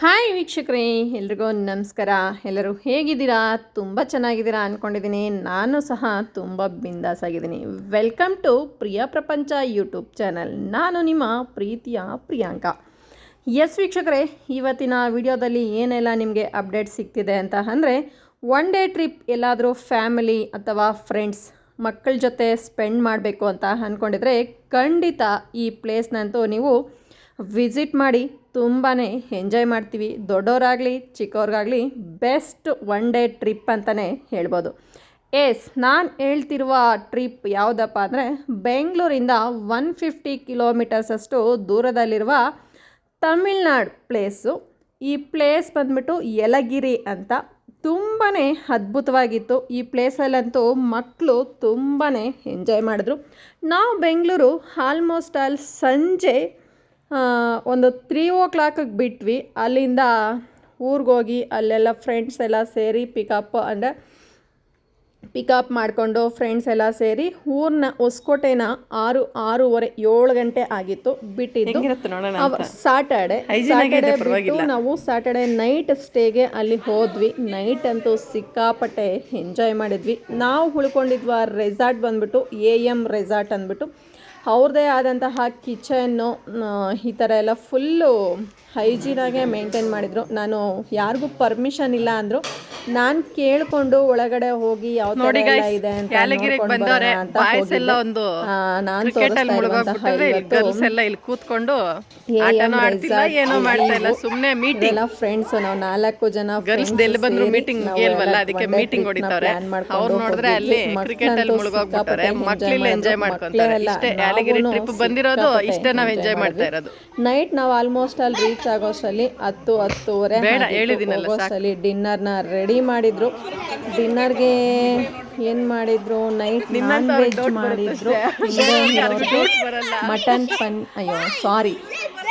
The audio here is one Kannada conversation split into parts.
ಹಾಯ್ ವೀಕ್ಷಕರೇ, ಎಲ್ರಿಗೂ ನಮಸ್ಕಾರ. ಎಲ್ಲರೂ ಹೇಗಿದ್ದೀರಾ? ತುಂಬ ಚೆನ್ನಾಗಿದ್ದೀರಾ ಅಂದ್ಕೊಂಡಿದ್ದೀನಿ ನಾನು ಸಹ ತುಂಬ ಬಿಂದಾಸಾಗಿದ್ದೀನಿ. ವೆಲ್ಕಮ್ ಟು ಪ್ರಿಯ ಪ್ರಪಂಚ ಯೂಟ್ಯೂಬ್ ಚಾನಲ್. ನಾನು ನಿಮ್ಮ ಪ್ರೀತಿಯ ಪ್ರಿಯಾಂಕ. ಎಸ್ ವೀಕ್ಷಕರೇ, ಇವತ್ತಿನ ವಿಡಿಯೋದಲ್ಲಿ ಏನೆಲ್ಲ ನಿಮಗೆ ಅಪ್ಡೇಟ್ ಸಿಗ್ತಿದೆ ಅಂತ ಅಂದರೆ ಒನ್ ಡೇ ಟ್ರಿಪ್ ಎಲ್ಲಾದರೂ ಫ್ಯಾಮಿಲಿ ಅಥವಾ ಫ್ರೆಂಡ್ಸ್ ಮಕ್ಕಳ ಜೊತೆ ಸ್ಪೆಂಡ್ ಮಾಡಬೇಕು ಅಂತ ಅಂದ್ಕೊಂಡಿದ್ರೆ ಖಂಡಿತ ಈ ಪ್ಲೇಸ್ನಂತೂ ನೀವು ವಿಸಿಟ್ ಮಾಡಿ ತುಂಬಾ ಎಂಜಾಯ್ ಮಾಡ್ತೀವಿ. ದೊಡ್ಡವರಾಗಲಿ ಚಿಕ್ಕವ್ರಿಗಾಗಲಿ ಬೆಸ್ಟ್ ಒನ್ ಡೇ ಟ್ರಿಪ್ ಅಂತಲೇ ಹೇಳ್ಬೋದು. ಎಸ್ ನಾನು ಹೇಳ್ತಿರುವ ಟ್ರಿಪ್ ಯಾವುದಪ್ಪ ಅಂದರೆ ಬೆಂಗಳೂರಿಂದ ಒನ್ ಫಿಫ್ಟಿ ಕಿಲೋಮೀಟರ್ಸ್ ಅಷ್ಟು ದೂರದಲ್ಲಿರುವ ತಮಿಳ್ನಾಡು ಪ್ಲೇಸು ಈ ಪ್ಲೇಸ್ ಬಂದ್ಬಿಟ್ಟು ಯಲಗಿರಿ ಅಂತ. ತುಂಬಾ ಅದ್ಭುತವಾಗಿತ್ತು. ಈ ಪ್ಲೇಸಲ್ಲಂತೂ ಮಕ್ಕಳು ತುಂಬಾ ಎಂಜಾಯ್ ಮಾಡಿದ್ರು. ನಾವು ಬೆಂಗಳೂರು ಆಲ್ಮೋಸ್ಟ್ ಆಲ್ ಸಂಜೆ ಒಂದು ತ್ರೀ ಓ ಕ್ಲಾಕಿಗೆ ಬಿಟ್ವಿ. ಅಲ್ಲಿಂದ ಊರಿಗೆ ಹೋಗಿ ಅಲ್ಲೆಲ್ಲ ಫ್ರೆಂಡ್ಸ್ ಎಲ್ಲ ಸೇರಿ ಪಿಕಪ್ ಅಂದರೆ ಪಿಕಪ್ ಮಾಡಿಕೊಂಡು ಫ್ರೆಂಡ್ಸ್ ಎಲ್ಲ ಸೇರಿ ಊರನ್ನ ಹೊಸಕೋಟೆನ ಆರು ಆರೂವರೆ ಏಳು ಗಂಟೆ ಆಗಿತ್ತು. ಬಿಟ್ಟಿದ್ದು. ಸ್ಯಾಟರ್ಡೆ ಸ್ಯಾಟರ್ಡೆ ಪರವಾಗಿಲ್ಲ. ನಾವು ಸ್ಯಾಟರ್ಡೆ ನೈಟ್ ಸ್ಟೇಗೆ ಅಲ್ಲಿ ಹೋದ್ವಿ. ನೈಟ್ ಅಂತೂ ಸಿಕ್ಕಾಪಟ್ಟೆ ಎಂಜಾಯ್ ಮಾಡಿದ್ವಿ. ನಾವು ಉಳ್ಕೊಂಡಿದ್ವ ರೆಸಾರ್ಟ್ ಬಂದ್ಬಿಟ್ಟು ಎ ಎಂ ರೆಸಾರ್ಟ್ ಅಂದ್ಬಿಟ್ಟು. ಅವ್ರದ್ದೇ ಆದಂತಹ ಕಿಚನ್ನು ಈ ಥರ ಎಲ್ಲ ಫುಲ್ಲು ಹೈಜೀನಾಗೆ ಮೇಂಟೈನ್ ಮಾಡಿದರು. ನಾನು ಯಾರಿಗೂ ಪರ್ಮಿಷನ್ ಇಲ್ಲ ಅಂದರು ನಾನು ಕೇಳ್ಕೊಂಡು ಒಳಗಡೆ ಹೋಗಿ ಯಾವ ನೋಡಿ ಇದೆ ಅಂತ ಯಾಲಗಿರಿಗೆ ಬಂದವ್ರೆ ಬಾಯ್ಸ್ ಎಲ್ಲ ಒಂದು ನಾನ್ ಕ್ರಿಕೆಟ್ ಅಲ್ಲಿ ಮುಳುಗೋಗ್ಬಿಟ್ಟಿದ್ರೆ ಗರ್ಲ್ಸ್ ಎಲ್ಲ ಇಲ್ಲಿ ಕೂತ್ಕೊಂಡು ಆಟನೂ ಆಡ್ತಿಲ್ಲ ಏನೋ ಮಾಡ್ತಾ ಇಲ್ಲ. ಸುಮ್ನೆ ಮೀಟಿಂಗ್ ಎಲ್ಲ ಫ್ರೆಂಡ್ಸ್ ನಾವು ನಾಲ್ಕು ಜನ ಗರ್ಲ್ಸ್ ಎಲ್ಲಿ ಬಂದ್ರು ಮೀಟಿಂಗ್ ಇಲ್ವಲ್ಲ ಅದಕ್ಕೆ ಮೀಟಿಂಗ್ನ ಹೊಡಿತವ್ರೆ ಅವ್ರು ನೋಡಿದ್ರೆ ಅಲ್ಲಿ. ಕ್ರಿಕೆಟ್ ಅಲ್ಲಿ ಮಕ್ಕಳಂತೂ ಮುಳುಗೋಗ್ಬಿಟ್ಟವ್ರೆ ಸಿಕ್ಕಾಪಟ್ಟೆ ಎಂಜಾಯ್. ಮಾಡ್ಕೊಂತಾರೆ ಇಷ್ಟೇ ಯಾಲಗಿರಿ ಟ್ರಿಪ್ ಬಂದಿರೋದು ಇಷ್ಟೇ ನಾವ್ ಎಂಜಾಯ್ ಮಾಡ್ತಾ ಇರೋದು ನೈಟ್ ನಾವು ಆಲ್ಮೋಸ್ಟ್ ಅಲ್ಲಿ ರೀಚ್ ಆಗೋಷ್ಟರಲ್ಲಿ ಹತ್ತು ಹತ್ತುವರೆ ಬೇಡ, ನ. ಹೋಗೋಷ್ಟರಲ್ಲಿ ಡಿನ್ನರ್ನ ರೆಡಿ ಮಾಡಿದ್ರು. ಡಿನ್ನರ್ಗೆ ಏನು ಮಾಡಿದ್ರು? ನೈಟ್ ನಾನ್ ವೆಜ್ ಮಾಡಿದ್ರು. ಮಟನ್ ಪನ್ ಅಯ್ಯೋ ಸಾರಿ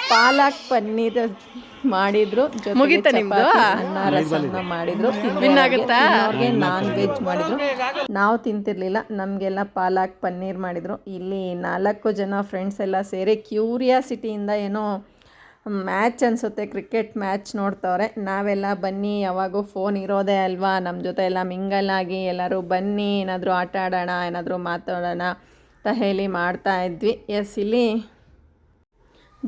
ಪಾಲಕ್ ಪನ್ನೀರ್ ಮಾಡಿದ್ರು. ಮುಗಿತ ನಿಮ್ದು? ಅನ್ನ ರಸನ್ನ ಮಾಡಿದ್ರು. ಆಗುತ್ತಾ? ಅವ್ರಿಗೆ ನಾನ್ ವೆಜ್ ಮಾಡಿದ್ರು. ನಾವು ತಿಂತಿರ್ಲಿಲ್ಲ. ನಮಗೆಲ್ಲ ಪಾಲಕ್ ಪನ್ನೀರ್ ಮಾಡಿದ್ರು. ಇಲ್ಲಿ ನಾಲ್ಕು ಜನ ಫ್ರೆಂಡ್ಸ್ ಎಲ್ಲ ಸೇರಿ ಕ್ಯೂರಿಯಾಸಿಟಿಯಿಂದ ಏನೋ ಮ್ಯಾಚ್ ಅನಿಸುತ್ತೆ, ಕ್ರಿಕೆಟ್ ಮ್ಯಾಚ್ ನೋಡ್ತವ್ರೆ. ನಾವೆಲ್ಲ ಬನ್ನಿ, ಯಾವಾಗೂ ಫೋನ್ ಇರೋದೇ ಅಲ್ವಾ? ನಮ್ಮ ಜೊತೆ ಎಲ್ಲ ಮಿಂಗಲ್ ಆಗಿ ಎಲ್ಲರೂ ಬನ್ನಿ, ಏನಾದರೂ ಆಟ ಆಡೋಣ, ಏನಾದರೂ ಮಾತಾಡೋಣ ಅಂತ ಹೇಳಿ ಮಾಡ್ತಾ ಇದ್ವಿ. ಎಸ್ ಇಲ್ಲಿ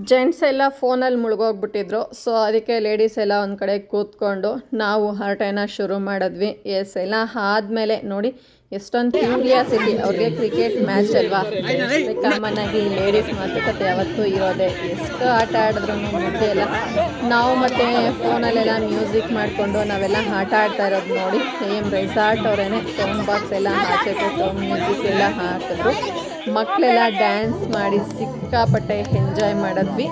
ಜೆಂಟ್ಸ್ ಎಲ್ಲ ಫೋನಲ್ಲಿ ಮುಳುಗೋಗ್ಬಿಟ್ಟಿದ್ರು. ಸೊ ಅದಕ್ಕೆ ಲೇಡೀಸ್ ಎಲ್ಲ ಒಂದು ಕಡೆ ಕೂತ್ಕೊಂಡು ನಾವು ಹರಟೆನ ಶುರು ಮಾಡಿದ್ವಿ. ಎಸ್ ಎಲ್ಲ ಆದಮೇಲೆ ನೋಡಿ, ಎಷ್ಟೊಂದು ಕ್ಯೂರಿಯಾಸಿಟಿ ಅವ್ರಿಗೆ ಕ್ರಿಕೆಟ್ ಮ್ಯಾಚ್ ಅಲ್ವಾ? ಕಾಮನ್ ಆಗಿ ಲೇಡೀಸ್ ಮಾತುಕತೆ ಯಾವತ್ತೂ ಇರೋದೆ. ಎಷ್ಟು ಆಟ ಆಡಿದ್ರು ಮುದ್ದೆ ಎಲ್ಲ. ನಾವು ಮತ್ತೆ ಫೋನಲ್ಲೆಲ್ಲ ಮ್ಯೂಸಿಕ್ ಮಾಡಿಕೊಂಡು ನಾವೆಲ್ಲ ಆಟ ಆಡ್ತಾ ಇರೋದು ನೋಡಿ. ಸೇಮ್ ರೆಸಾರ್ಟ್ ಅವರೇನೆ ಸೌಂಡ್ ಬಾಕ್ಸ್ ಎಲ್ಲ ಆಚೆ ಕೊಟ್ಟು ಮ್ಯೂಸಿಕ್ ಎಲ್ಲ ಹಾಕಿದ್ರು. ಮಕ್ಕಳೆಲ್ಲ ಡ್ಯಾನ್ಸ್ ಮಾಡಿ ಸಿಕ್ಕಾಪಟ್ಟೆ ಎಂಜಾಯ್ ಮಾಡಿದ್ವಿ.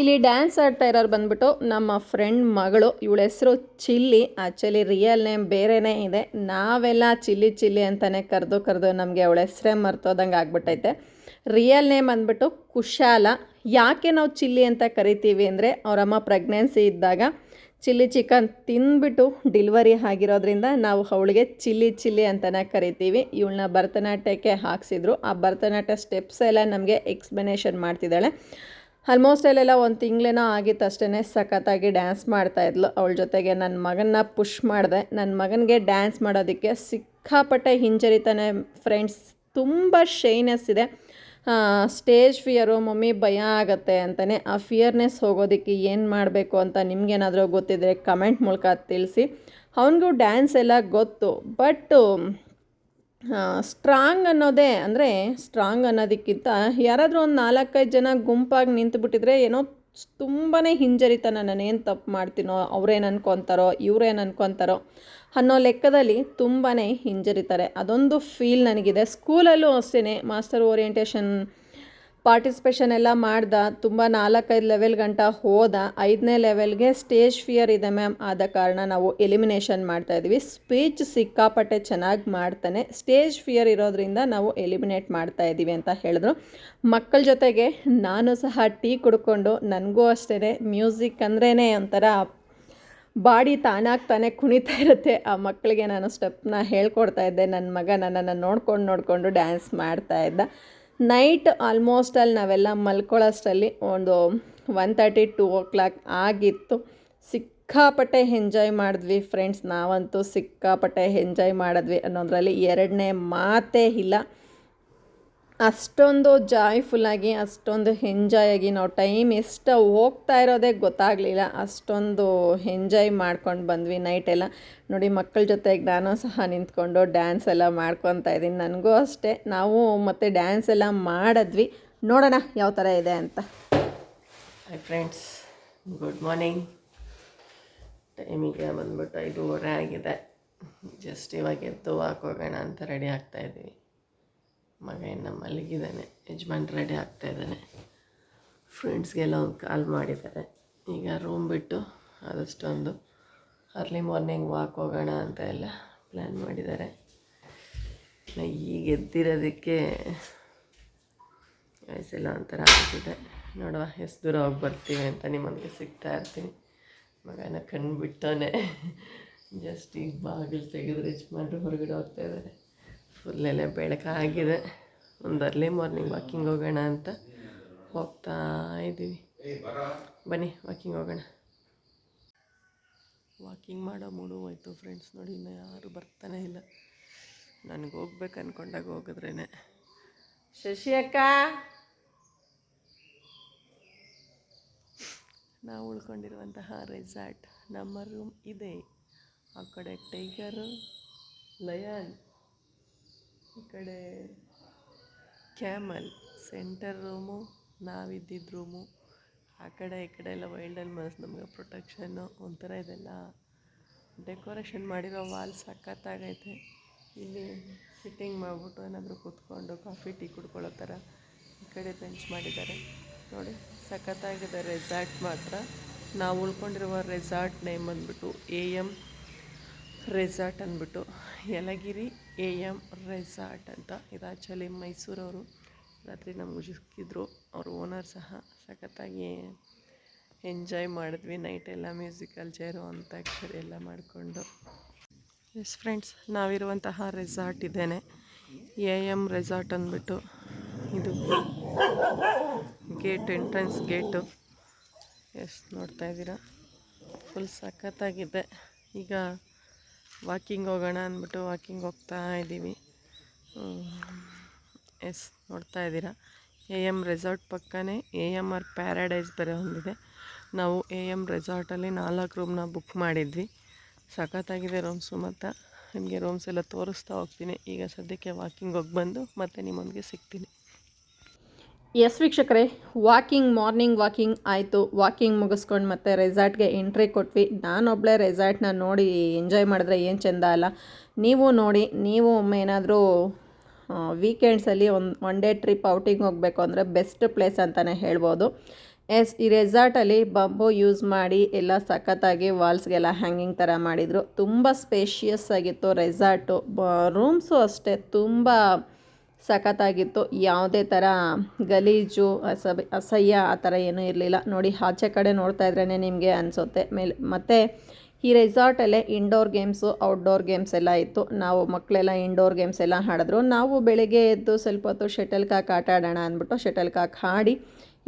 ಇಲ್ಲಿ ಡ್ಯಾನ್ಸ್ ಆಡ್ತಾ ಇರೋರು ಬಂದ್ಬಿಟ್ಟು ನಮ್ಮ ಫ್ರೆಂಡ್ ಮಗಳು, ಇವಳ ಹೆಸರು ಚಿಲ್ಲಿ. ಆ್ಯಕ್ಚುಲಿ ರಿಯಲ್ ನೇಮ್ ಬೇರೆನೇ ಇದೆ. ನಾವೆಲ್ಲ ಚಿಲ್ಲಿ ಚಿಲ್ಲಿ ಅಂತಲೇ ಕರೆದು ಕರೆದು ನಮಗೆ ಅವಳ ಹೆಸರೇ ಮರ್ತೋದಂಗೆ ಆಗ್ಬಿಟ್ಟೈತೆ. ರಿಯಲ್ ನೇಮ್ ಅಂದ್ಬಿಟ್ಟು ಕುಶಾಲ. ಯಾಕೆ ನಾವು ಚಿಲ್ಲಿ ಅಂತ ಕರಿತೀವಿ ಅಂದರೆ ಅವರಮ್ಮ ಪ್ರೆಗ್ನೆನ್ಸಿ ಇದ್ದಾಗ ಚಿಲ್ಲಿ ಚಿಕನ್ ತಿಂದ್ಬಿಟ್ಟು ಡಿಲ್ವರಿ ಆಗಿರೋದ್ರಿಂದ ನಾವು ಅವಳಿಗೆ ಚಿಲ್ಲಿ ಚಿಲ್ಲಿ ಅಂತಲೇ ಕರಿತೀವಿ. ಇವಳನ್ನ ಭರತನಾಟ್ಯಕ್ಕೆ ಹಾಕ್ಸಿದ್ರು. ಆ ಭರತನಾಟ್ಯ ಸ್ಟೆಪ್ಸ್ ಎಲ್ಲ ನಮಗೆ ಎಕ್ಸ್ಪ್ಲನೇಷನ್ ಮಾಡ್ತಿದ್ದಾಳೆ. ಆಲ್ಮೋಸ್ಟ್ ಅಲ್ಲೆಲ್ಲ ಒಂದು ತಿಂಗಳೇನೋ ಆಗಿತ್ತು ಅಷ್ಟೇ ಸಖತ್ತಾಗಿ ಡ್ಯಾನ್ಸ್ ಮಾಡ್ತಾಯಿದ್ಲು ಅವಳ ಜೊತೆಗೆ ನನ್ನ ಮಗನ್ನ ಪುಷ್ ಮಾಡಿದೆ. ನನ್ನ ಮಗನಿಗೆ ಡ್ಯಾನ್ಸ್ ಮಾಡೋದಕ್ಕೆ ಸಿಕ್ಕಾಪಟ್ಟೆ ಹಿಂಜರಿತಾನೆ ಫ್ರೆಂಡ್ಸ್ ತುಂಬ ಶೈನೆಸ್ ಇದೆ. ಸ್ಟೇಜ್ ಫಿಯರು ಮಮ್ಮಿ ಭಯ ಆಗುತ್ತೆ ಅಂತಲೇ ಆ ಫಿಯರ್ನೆಸ್ ಹೋಗೋದಕ್ಕೆ ಏನು ಮಾಡಬೇಕು ಅಂತ ನಿಮಗೇನಾದರೂ ಗೊತ್ತಿದ್ದರೆ ಕಮೆಂಟ್ ಮೂಲಕ ತಿಳಿಸಿ. ಅವನಿಗೂ ಡ್ಯಾನ್ಸ್ ಎಲ್ಲ ಗೊತ್ತು ಬಟ್ಟು ಸ್ಟ್ರಾಂಗ್ ಅನ್ನೋದೇ ಅಂದರೆ ಸ್ಟ್ರಾಂಗ್ ಅನ್ನೋದಕ್ಕಿಂತ ಯಾರಾದರೂ ಒಂದು ನಾಲ್ಕೈದು ಜನ ಗುಂಪಾಗಿ ನಿಂತುಬಿಟ್ಟಿದ್ರೆ ಏನೋ ತುಂಬಾ ಹಿಂಜರಿತಾನೆ ನಾನೇನು ತಪ್ಪು ಮಾಡ್ತೀನೋ, ಅವ್ರೇನು ಅನ್ಕೊತಾರೋ, ಇವ್ರೇನು ಅನ್ಕೊತಾರೋ. ಅನ್ನೋ ಲೆಕ್ಕದಲ್ಲಿ ತುಂಬಾ ಹಿಂಜರಿತಾರೆ. ಅದೊಂದು ಫೀಲ್ ನನಗಿದೆ. ಸ್ಕೂಲಲ್ಲೂ ಅಷ್ಟೇ ಮಾಸ್ಟರ್ ಓರಿಯೆಂಟೇಷನ್ ಪಾರ್ಟಿಸಿಪೇಷನ್ ಎಲ್ಲ ಮಾಡ್ದ, ತುಂಬ ನಾಲ್ಕೈದು ಲೆವೆಲ್ ಗಂಟ ಹೋದ, ಐದನೇ ಲೆವೆಲ್ಗೆ ಸ್ಟೇಜ್ ಫಿಯರ್ ಇದೆ ಮ್ಯಾಮ್. ಆದ ಕಾರಣ ನಾವು ಎಲಿಮಿನೇಷನ್ ಮಾಡ್ತಾ ಇದ್ದೀವಿ. ಸ್ಪೀಚ್ ಸಿಕ್ಕಾಪಟ್ಟೆ ಚೆನ್ನಾಗಿ ಮಾಡ್ತಾನೆ. ಸ್ಟೇಜ್ ಫಿಯರ್ ಇರೋದ್ರಿಂದ ನಾವು ಎಲಿಮಿನೇಟ್ ಮಾಡ್ತಾ ಇದ್ದೀವಿ ಅಂತ ಹೇಳಿದ್ರು. ಮಕ್ಕಳ ಜೊತೆಗೆ ನಾನು ಸಹ ಟೀ ಕುಡ್ಕೊಂಡು, ನನಗೂ ಅಷ್ಟೇ ಮ್ಯೂಸಿಕ್ ಅಂದ್ರೇ ಒಂಥರ ಬಾಡಿ ತಾನಾಗಿ ತಾನೇ ಕುಣಿತಾ ಇರುತ್ತೆ. ಆ ಮಕ್ಕಳಿಗೆ ನಾನು ಸ್ಟೆಪ್ನ ಹೇಳ್ಕೊಡ್ತಾ ಇದ್ದೆ. ನನ್ನ ಮಗ ನನ್ನನ್ನು ನೋಡ್ಕೊಂಡು ನೋಡಿಕೊಂಡು ಡ್ಯಾನ್ಸ್ ಮಾಡ್ತಾ ಇದ್ದ. ನೈಟ್ ಆಲ್ಮೋಸ್ಟ್ ಅಲ್ಲಿ ನಾವೆಲ್ಲ ಮಲ್ಕೊಳ್ಳೋಷ್ಟರಲ್ಲಿ ಒಂದು one thirty, two o'clock ಆಗಿತ್ತು. ಸಿಕ್ಕಾಪಟ್ಟೆ ಎಂಜಾಯ್ ಮಾಡಿದ್ವಿ ಫ್ರೆಂಡ್ಸ್. ನಾವಂತೂ ಸಿಕ್ಕಾಪಟ್ಟೆ ಎಂಜಾಯ್ ಮಾಡಿದ್ವಿ ಅನ್ನೋದ್ರಲ್ಲಿ ಎರಡನೇ ಮಾತೇ ಇಲ್ಲ. ಅಷ್ಟೊಂದು ಜಾಯ್ಫುಲ್ಲಾಗಿ ಅಷ್ಟೊಂದು ಎಂಜಾಯ್ ಆಗಿ, ನಾವು ಟೈಮ್ ಎಷ್ಟು ಹೋಗ್ತಾ ಇರೋದೇ ಗೊತ್ತಾಗಲಿಲ್ಲ. ಅಷ್ಟೊಂದು ಎಂಜಾಯ್ ಮಾಡ್ಕೊಂಡು ಬಂದ್ವಿ ನೈಟೆಲ್ಲ ನೋಡಿ, ಮಕ್ಕಳ ಜೊತೆಗೆ ನಾನು ಸಹ ನಿಂತ್ಕೊಂಡು ಡ್ಯಾನ್ಸ್ ಎಲ್ಲ ಮಾಡ್ಕೊತಾ ಇದ್ದೀನಿ. ನನಗೂ ಅಷ್ಟೇ. ನಾವು ಮತ್ತು ಡ್ಯಾನ್ಸ್ ಎಲ್ಲ ಮಾಡಿದ್ವಿ. ನೋಡೋಣ ಯಾವ ಥರ ಇದೆ ಅಂತ. ಹಾಯ್ ಫ್ರೆಂಡ್ಸ್ ಗುಡ್ ಮಾರ್ನಿಂಗ್ ಟೈಮಿಗೆ ಬಂದ್ಬಿಟ್ಟು ಐದೂವರೆ ಆಗಿದೆ. ಜಸ್ಟ್ ಇವಾಗ ಎದ್ದು ಹೋಗೋಣ ಅಂತ ರೆಡಿ ಆಗ್ತಾ ಇದ್ದೀವಿ. ಮಗ ಇನ್ನು ಮಲಗಿದ್ದಾನೆ. ಯಜಮಾನ್ ರೆಡಿ ಆಗ್ತಾ ಇದ್ದಾನೆ. ಫ್ರೆಂಡ್ಸ್ಗೆಲ್ಲ ಒಂದು ಕಾಲ್ ಮಾಡಿದ್ದಾರೆ. ಈಗ ರೂಮ್ ಬಿಟ್ಟು ಆದಷ್ಟೊಂದು ಅರ್ಲಿ ಮಾರ್ನಿಂಗ್ ವಾಕ್ ಹೋಗೋಣ ಅಂತ ಎಲ್ಲ ಪ್ಲ್ಯಾನ್ ಮಾಡಿದ್ದಾರೆ. ಈಗ ಎದ್ದಿರೋದಕ್ಕೆ ವಯಸ್ಸೆಲ್ಲ ಒಂಥರ ಆಗ್ತಿದೆ ನೋಡುವ ಎಷ್ಟು ದೂರ ಹೋಗಿ ಬರ್ತೀವಿ ಅಂತ ನಿಮ್ಮೊಂದಿಗೆ ಸಿಗ್ತಾ ಇರ್ತೀನಿ. ಮಗನ ಕಣ್ಣು ಬಿಟ್ಟವನೇ ಜಸ್ಟ್ ಈಗ ಬಾಗಿಲು ತೆಗೆದ್ರೆ ಯಜಮಾನ್ರು ಹೊರಗಡೆ ಹೋಗ್ತಾ ಇದ್ದಾರೆ. ಫುಲ್ಲೆಲ್ಲ ಬೆಳಕಾಗಿದೆ. ಒಂದು ಅರ್ಲಿ ಮಾರ್ನಿಂಗ್ ವಾಕಿಂಗ್ ಹೋಗೋಣ ಅಂತ ಹೋಗ್ತಾ ಇದ್ದೀವಿ. ಬನ್ನಿ ವಾಕಿಂಗ್ ಹೋಗೋಣ. ವಾಕಿಂಗ್ ಮಾಡೋ ಮೂಡು ಹೋಯ್ತು ಫ್ರೆಂಡ್ಸ್ ನೋಡಿ, ಇನ್ನೂ ಯಾರು ಬರ್ತಾನೆ ಇಲ್ಲ. ನನಗೆ ಹೋಗ್ಬೇಕು ಅಂದ್ಕೊಂಡಾಗ ಹೋಗಿದ್ರೇ ಶಶಿ ಅಕ್ಕ! ನಾವು ಉಳ್ಕೊಂಡಿರುವಂತಹ ರೆಸಾರ್ಟ್ ನಮ್ಮ ರೂಮ್ ಇದೆ. ಆ ಕಡೆ ಟೈಗರು ಲಯನ್ ಈ ಕಡೆ ಕ್ಯಾಮಲ್, ಸೆಂಟರ್ ರೂಮು ನಾವಿದ್ದಿದ್ದ ರೂಮು. ಆ ಕಡೆ, ಈ ಕಡೆ ಎಲ್ಲ ವೈಲ್ಡ್ ಅನಿಮಲ್ಸ್ ನಮಗೆ ಪ್ರೊಟೆಕ್ಷನ್ನು ಒಂಥರ ಇದೆಲ್ಲ. ಡೆಕೋರೇಷನ್ ಮಾಡಿರೋ ವಾಲ್ ಸಖತ್ತಾಗೈತೆ. ಇಲ್ಲಿ ಫಿಟ್ಟಿಂಗ್ ಮಾಡಿಬಿಟ್ಟು ಏನಾದರೂ ಕೂತ್ಕೊಂಡು ಕಾಫಿ ಟೀ ಕುಡ್ಕೊಳ್ಳೋ ಥರ ಈ ಕಡೆ ಬೆಂಚ್ ಮಾಡಿದ್ದಾರೆ. ನೋಡಿ, ಸಖತ್ತಾಗಿದೆ ರೆಸಾರ್ಟ್ ಮಾತ್ರ. ನಾವು ಉಳ್ಕೊಂಡಿರುವ ರೆಸಾರ್ಟ್ ನೇಮ್ ಬಂದ್ಬಿಟ್ಟು ಎ ಎಂ ರೆಸಾರ್ಟ್ ಅಂದ್ಬಿಟ್ಟು ಯಲಗಿರಿ ಎ ಎಂ ರೆಸಾರ್ಟ್ ಅಂತ. ಇದು ಆ್ಯಕ್ಚುಲಿ ಮೈಸೂರವರು ರಾತ್ರಿ ನಮ್ಗೆ ಸಿಕ್ಕಿದ್ರು ಅವ್ರ ಓನರ್ ಸಹ ಸಖತ್ತಾಗಿ ಎಂಜಾಯ್ ಮಾಡಿದ್ವಿ. ನೈಟ್ ಎಲ್ಲ ಮ್ಯೂಸಿಕಲ್ ಚೇರು ಅಂತಾಕ್ಷರಿ ಎಲ್ಲ ಮಾಡಿಕೊಂಡು. ಎಸ್ ಫ್ರೆಂಡ್ಸ್ ನಾವಿರುವಂತಹ ರೆಸಾರ್ಟ್ ಇದ್ದೇನೆ ಎ ಎಂ ರೆಸಾರ್ಟ್ ಅಂದ್ಬಿಟ್ಟು ಇದು ಗೇಟ್, ಎಂಟ್ರೆನ್ಸ್ ಗೇಟು. ಎಸ್ ನೋಡ್ತಾ ಇದ್ದೀರಾ? ಫುಲ್ ಸಖತ್ತಾಗಿದೆ. ಈಗ ವಾಕಿಂಗ್ ಹೋಗೋಣ ಅಂದ್ಬಿಟ್ಟು ವಾಕಿಂಗ್ ಹೋಗ್ತಾ ಇದ್ದೀವಿ. ಎಸ್, ನೋಡ್ತಾ ಇದ್ದೀರಾ? ಎ ಎಂ ರೆಸಾರ್ಟ್ ಪಕ್ಕನೇ ಎ ಎಂ ಆರ್ ಪ್ಯಾರಡೈಸ್ ಬೇರೆ ಹೊಂದಿದೆ ನಾವು ಎ ಎಂ ರೆಸಾರ್ಟಲ್ಲಿ ನಾಲ್ಕು ರೂಮ್ನ ಬುಕ್ ಮಾಡಿದ್ವಿ. ಸಖತ್ತಾಗಿದೆ ರೂಮ್ಸು ಮತ್ತು ನಿಮಗೆ ರೂಮ್ಸ್ ಎಲ್ಲ ತೋರಿಸ್ತಾ ಹೋಗ್ತೀನಿ. ಈಗ ಸದ್ಯಕ್ಕೆ ವಾಕಿಂಗ್ ಹೋಗಿ ಬಂದು ಮತ್ತೆ ನಿಮ್ಮೊಂದಿಗೆ ಸಿಗ್ತೀನಿ. ಎಸ್ ವೀಕ್ಷಕರೇ, ವಾಕಿಂಗ್, ಮಾರ್ನಿಂಗ್ ವಾಕಿಂಗ್ ಆಯಿತು. ವಾಕಿಂಗ್ ಮುಗಿಸ್ಕೊಂಡು ಮತ್ತೆ ರೆಸಾರ್ಟ್ಗೆ ಎಂಟ್ರಿ ಕೊಟ್ವಿ. ನಾನೊಬ್ಬಳೇ ರೆಸಾರ್ಟ್ನ ನೋಡಿ ಎಂಜಾಯ್ ಮಾಡಿದ್ರೆ ಏನು ಚೆಂದ ಅಲ್ಲ. ನೀವು ನೋಡಿ, ನೀವು ಒಮ್ಮೆ ಏನಾದರೂ ವೀಕೆಂಡ್ಸಲ್ಲಿ ಒಂದು, ಒನ್ ಡೇ ಟ್ರಿಪ್ ಔಟಿಂಗ್ ಹೋಗಬೇಕು ಅಂದರೆ ಬೆಸ್ಟ್ ಪ್ಲೇಸ್ ಅಂತಲೇ ಹೇಳ್ಬೋದು. ಎಸ್, ಈ ರೆಸಾರ್ಟಲ್ಲಿ ಬಂಬು ಯೂಸ್ ಮಾಡಿ ಎಲ್ಲ ಸಖತ್ತಾಗಿ ವಾಲ್ಸ್ಗೆಲ್ಲ ಹ್ಯಾಂಗಿಂಗ್ ಥರ ಮಾಡಿದರು. ತುಂಬ ಸ್ಪೇಷಿಯಸ್ ಆಗಿತ್ತು ರೆಸಾರ್ಟು. ರೂಮ್ಸು ಅಷ್ಟೇ. ತುಂಬ ಸಖತ್ತಾಗಿತ್ತು. ಯಾವುದೇ ಥರ ಗಲೀಜು ಅಸ ಅಸಹ್ಯ ಆ ಥರ ಏನೂ ಇರಲಿಲ್ಲ. ನೋಡಿ, ಆಚೆ ಕಡೆ ನೋಡ್ತಾ ಇದ್ರೇ ನಿಮಗೆ ಅನಿಸುತ್ತೆ. ಮೇಲೆ ಮತ್ತು ಈ ರೆಸಾರ್ಟಲ್ಲೇ ಇಂಡೋರ್ ಗೇಮ್ಸು ಔಟ್ಡೋರ್ ಗೇಮ್ಸ್ ಎಲ್ಲ ಇತ್ತು. ನಾವು ಮಕ್ಕಳೆಲ್ಲ ಇಂಡೋರ್ ಗೇಮ್ಸ್ ಎಲ್ಲ ಆಡಿದ್ರು. ನಾವು ಬೆಳಗ್ಗೆ ಎದ್ದು ಸ್ವಲ್ಪ ಹೊತ್ತು ಶಟಲ್ ಕಾಕ್ ಆಟ ಆಡೋಣ ಅಂದ್ಬಿಟ್ಟು ಶಟಲ್ ಕಾಕ್ ಆಡಿ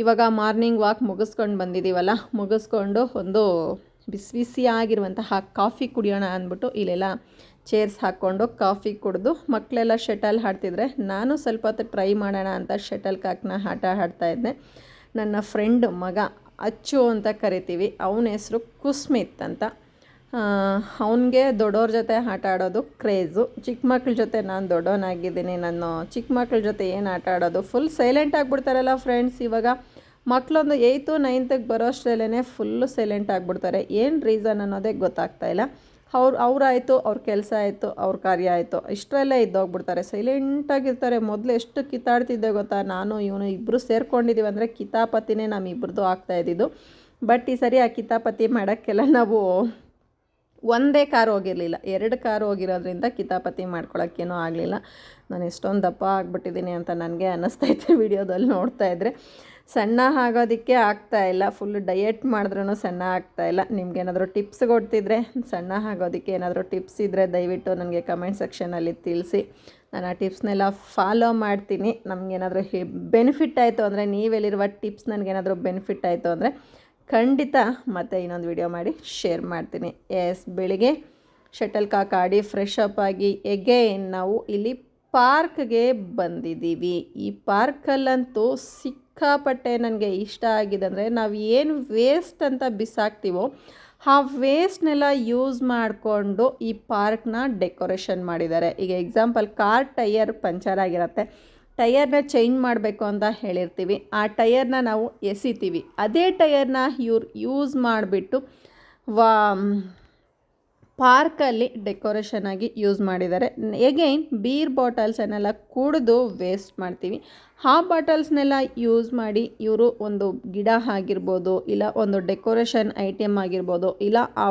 ಇವಾಗ ಮಾರ್ನಿಂಗ್ ವಾಕ್ ಮುಗಿಸ್ಕೊಂಡು ಬಂದಿದ್ದೀವಲ್ಲ ಮುಗಿಸ್ಕೊಂಡು ಒಂದು ಬಿಸಿ ಬಿಸಿಯಾಗಿರುವಂತಹ ಕಾಫಿ ಕುಡಿಯೋಣ ಅಂದ್ಬಿಟ್ಟು ಇಲ್ಲೆಲ್ಲ ಚೇರ್ಸ್ ಹಾಕ್ಕೊಂಡು ಕಾಫಿ ಕುಡಿದು ಮಕ್ಕಳೆಲ್ಲ ಶಟಲ್ ಆಡ್ತಿದ್ರೆ ನಾನು ಸ್ವಲ್ಪ ಹೊತ್ತು ಟ್ರೈ ಮಾಡೋಣ ಅಂತ ಶಟಲ್ ಕಾಕ್ನ ಆಟ ಆಡ್ತಾ ಇದ್ದೆ. ನನ್ನ ಫ್ರೆಂಡ್ ಮಗ ಅಚ್ಚು ಅಂತ ಕರಿತೀವಿ, ಅವನ ಹೆಸರು ಕುಸ್ಮಿತ್ ಅಂತ. ಅವನಿಗೆ ದೊಡ್ಡವ್ರ ಜೊತೆ ಆಟ ಆಡೋದು ಕ್ರೇಜು. ಚಿಕ್ಕ ಮಕ್ಳ ಜೊತೆ ನಾನು ದೊಡ್ಡವನಾಗಿದ್ದೀನಿ, ನಾನು ಚಿಕ್ಕ ಮಕ್ಳ ಜೊತೆ ಏನು ಆಟ ಆಡೋದು? ಫುಲ್ ಸೈಲೆಂಟ್ ಆಗಿಬಿಡ್ತಾರಲ್ಲ ಫ್ರೆಂಡ್ಸ್ ಇವಾಗ ಮಕ್ಕಳೊಂದು ಏಯ್ತು ನೈನ್ತಿಗೆ ಬರೋ ಅಷ್ಟರಲ್ಲೇ ಫುಲ್ಲು ಸೈಲೆಂಟ್ ಆಗಿಬಿಡ್ತಾರೆ. ಏನು ರೀಸನ್ ಅನ್ನೋದೇ ಗೊತ್ತಾಗ್ತಾ ಇಲ್ಲ. ಅವ್ರು ಅವರಾಯಿತು, ಅವ್ರ ಕೆಲಸ ಆಯಿತು, ಅವ್ರ ಕಾರ್ಯ ಆಯಿತು. ಇಷ್ಟರಲ್ಲೇ ಇದ್ದೋಗ್ಬಿಡ್ತಾರೆ. ಸೈಲೆಂಟಾಗಿರ್ತಾರೆ ಮೊದಲು ಎಷ್ಟು ಕಿತ್ತಾಡ್ತಿದ್ದೆ ಗೊತ್ತಾ? ನಾನು, ಇವನು ಇಬ್ಬರು ಸೇರ್ಕೊಂಡಿದ್ದೀವಿ ಅಂದರೆ ಕಿತಾಪತಿನೇ ನಮ್ಮಿಬ್ರದ್ದು ಆಗ್ತಾ ಇದ್ದಿದ್ದು. ಬಟ್ ಈ ಸರಿ ಆ ಕಿತಾಪತಿ ಮಾಡೋಕ್ಕೆಲ್ಲ ನಾವು ಒಂದೇ ಕಾರ್ ಹೋಗಿರಲಿಲ್ಲ. ಎರಡು ಕಾರ್ ಹೋಗಿರೋದ್ರಿಂದ ಕಿತಾಪತಿ ಮಾಡ್ಕೊಳ್ಳೋಕ್ಕೇನೂ ಆಗಲಿಲ್ಲ. ನಾನು ಎಷ್ಟೊಂದು ದಪ್ಪ ಆಗಿಬಿಟ್ಟಿದ್ದೀನಿ ಅಂತ ನನಗೆ ಅನ್ನಿಸ್ತೈತೆ ವಿಡಿಯೋದಲ್ಲಿ ನೋಡ್ತಾ ಇದ್ದರೆ ಸಣ್ಣ ಆಗೋದಕ್ಕೆ ಆಗ್ತಾ ಇಲ್ಲ. ಫುಲ್ ಡಯೆಟ್ ಮಾಡಿದ್ರೂ ಸಣ್ಣ ಆಗ್ತಾ ಇಲ್ಲ. ನಿಮ್ಗೇನಾದರೂ ಟಿಪ್ಸ್ ಕೊಡ್ತಿದ್ರೆ, ಸಣ್ಣ ಆಗೋದಕ್ಕೆ ಏನಾದರೂ ಟಿಪ್ಸ್ ಇದ್ದರೆ ದಯವಿಟ್ಟು ನನಗೆ ಕಮೆಂಟ್ ಸೆಕ್ಷನಲ್ಲಿ ತಿಳಿಸಿ. ನಾನು ಆ ಟಿಪ್ಸ್ನೆಲ್ಲ ಫಾಲೋ ಮಾಡ್ತೀನಿ. ನಮಗೇನಾದರೂ ಬೆನಿಫಿಟ್ ಆಯಿತು ಅಂದರೆ ನೀವೆಲ್ಲಿರುವ ಟಿಪ್ಸ್ ನನಗೇನಾದರೂ ಬೆನಿಫಿಟ್ ಆಯಿತು ಅಂದರೆ, ಖಂಡಿತ ಮತ್ತೆ ಇನ್ನೊಂದು ವಿಡಿಯೋ ಮಾಡಿ ಶೇರ್ ಮಾಡ್ತೀನಿ. ಎಸ್ ಬೆಳಿಗ್ಗೆ ಶಟಲ್ ಕಾಕ್ ಆಡಿ ಫ್ರೆಶ್ ಅಪ್ ಆಗಿ ಎಗೇನ್ ನಾವು ಇಲ್ಲಿ ಪಾರ್ಕ್ಗೆ ಬಂದಿದ್ದೀವಿ. ಈ ಪಾರ್ಕಲ್ಲಂತೂ ಸಿಕ್ಕಾಪಟ್ಟೆ ನನಗೆ ಇಷ್ಟ ಆಗಿದೆ ಅಂದರೆ ನಾವು ಏನು ವೇಸ್ಟ್ ಅಂತ ಬಿಸಾಕ್ತೀವೋ, ಆ ವೇಸ್ಟ್ನೆಲ್ಲ ಯೂಸ್ ಮಾಡಿಕೊಂಡು ಈ ಪಾರ್ಕ್ನ ಡೆಕೋರೇಷನ್ ಮಾಡಿದ್ದಾರೆ. ಈಗ ಎಕ್ಸಾಂಪಲ್ ಕಾರ್ ಟೈಯರ್ ಪಂಚರ್ ಆಗಿರುತ್ತೆ. ಟಯರ್ನ ಚೇಂಜ್ ಮಾಡಬೇಕು ಅಂತ ಹೇಳಿರ್ತೀವಿ. ಆ ಟೈಯರ್ನ ನಾವು ಎಸಿತೀವಿ. ಅದೇ ಟೈಯರ್ನ ಇವ್ರು ಯೂಸ್ ಮಾಡಿಬಿಟ್ಟು, ವಾ ಪಾರ್ಕಲ್ಲಿ ಡೆಕೋರೇಷನ್ ಆಗಿ ಯೂಸ್ ಮಾಡಿದ್ದಾರೆ. ಎಗೈನ್ ಬೀರ್ ಬಾಟಲ್ಸನ್ನೆಲ್ಲ ಕುಡಿದು ವೇಸ್ಟ್ ಮಾಡ್ತೀವಿ. ಆ ಬಾಟಲ್ಸ್ನೆಲ್ಲ ಯೂಸ್ ಮಾಡಿ ಇವರು ಒಂದು ಗಿಡ ಆಗಿರ್ಬೋದು, ಇಲ್ಲ ಒಂದು ಡೆಕೋರೇಷನ್ ಐಟಮ್ ಆಗಿರ್ಬೋದು, ಇಲ್ಲ ಆ